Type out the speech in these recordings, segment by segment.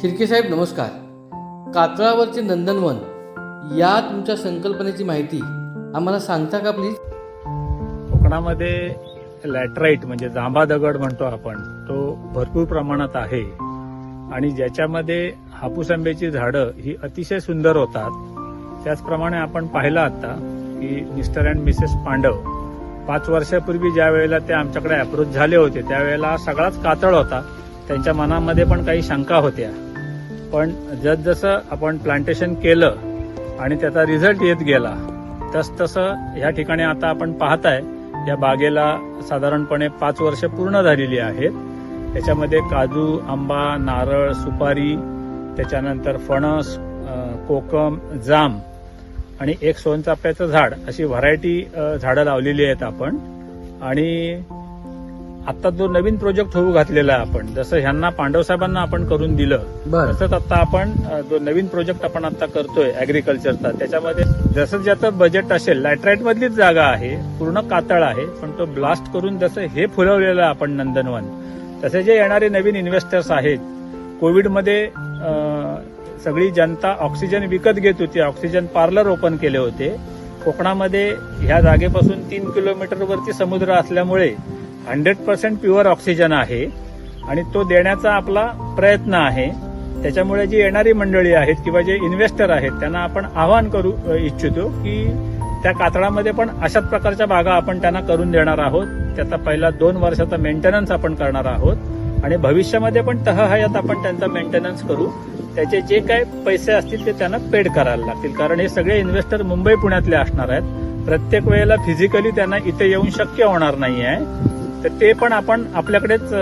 शिर्केसाहेब नमस्कार. कातळावरचे नंदनवन या तुमच्या संकल्पनेची माहिती आम्हाला सांगता का प्लीज कोकणामध्ये लॅटराईट म्हणजे जांभा दगड म्हणतो आपण तो भरपूर प्रमाणात आहे. आणि ज्याच्यामध्ये हापूस आंब्याची झाडं ही अतिशय सुंदर होतात. त्याचप्रमाणे आपण पाहिलं आता की मिस्टर अँड मिसेस पांडव पाच वर्षापूर्वी ज्या वेळेला ते आमच्याकडे अप्रोच झाले होते त्यावेळेला सगळाच कातळ होता. त्यांच्या मनामध्ये पण काही शंका होत्या. पण जसजसं आपण प्लांटेशन केलं आणि त्याचा रिझल्ट येत गेला तस तसं या ठिकाणी आता आपण पाहताय या बागेला साधारणपणे पाच वर्ष पूर्ण झालेली आहेत. त्याच्यामध्ये काजू आंबा नारळ सुपारी त्याच्यानंतर फणस कोकम जाम आणि एक सोनचाफ्याचं झाड अशी व्हरायटी झाडं लावलेली आहेत आपण. आणि आता जो नवीन प्रोजेक्ट होऊ घातलेला आहे आपण जसं ह्यांना पांडव साहेबांना आपण करून दिलं तसंच आता आपण जो नवीन प्रोजेक्ट आपण आता करतोय अॅग्रिकल्चरचा त्याच्यामध्ये जसं ज्याचं बजेट असेल लॅटराईट मधलीच जागा आहे पूर्ण कातळ आहे पण तो ब्लास्ट करून जसं हे फुलवलेलं आहे आपण नंदनवन तसे जे येणारे नवीन इन्व्हेस्टर्स आहेत कोविडमध्ये सगळी जनता ऑक्सिजन विकत घेत होती ऑक्सिजन पार्लर ओपन केले होते. कोकणामध्ये ह्या जागेपासून तीन किलोमीटरवरती समुद्र असल्यामुळे हंड्रेड पर्सेंट प्युअर ऑक्सिजन आहे आणि तो देण्याचा आपला प्रयत्न आहे. त्याच्यामुळे जी येणारी मंडळी आहेत किंवा जे इन्व्हेस्टर आहेत त्यांना आपण आवाहन करू इच्छितो की त्या कातळामध्ये पण अशाच प्रकारच्या बागा आपण त्यांना करून देणार आहोत. त्याचा पहिला दोन वर्षाचा मेंटेनन्स आपण करणार आहोत. आणि भविष्यामध्ये पण तहहयात आपण त्यांचा मेंटेनन्स करू. त्याचे जे काय पैसे असतील ते त्यांना पेड करायला लागतील. कारण हे सगळे इन्व्हेस्टर मुंबई पुण्यातले असणार आहेत. प्रत्येक वेळेला फिजिकली त्यांना इथे येऊन शक्य होणार नाही आहे तर ते पण आपण आपल्याकडेच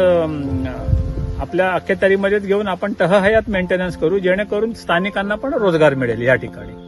आपल्या अखेतारीमध्येच घेऊन आपण तहहयात मेंटेनन्स करू जेणेकरून स्थानिकांना पण रोजगार मिळेल या ठिकाणी.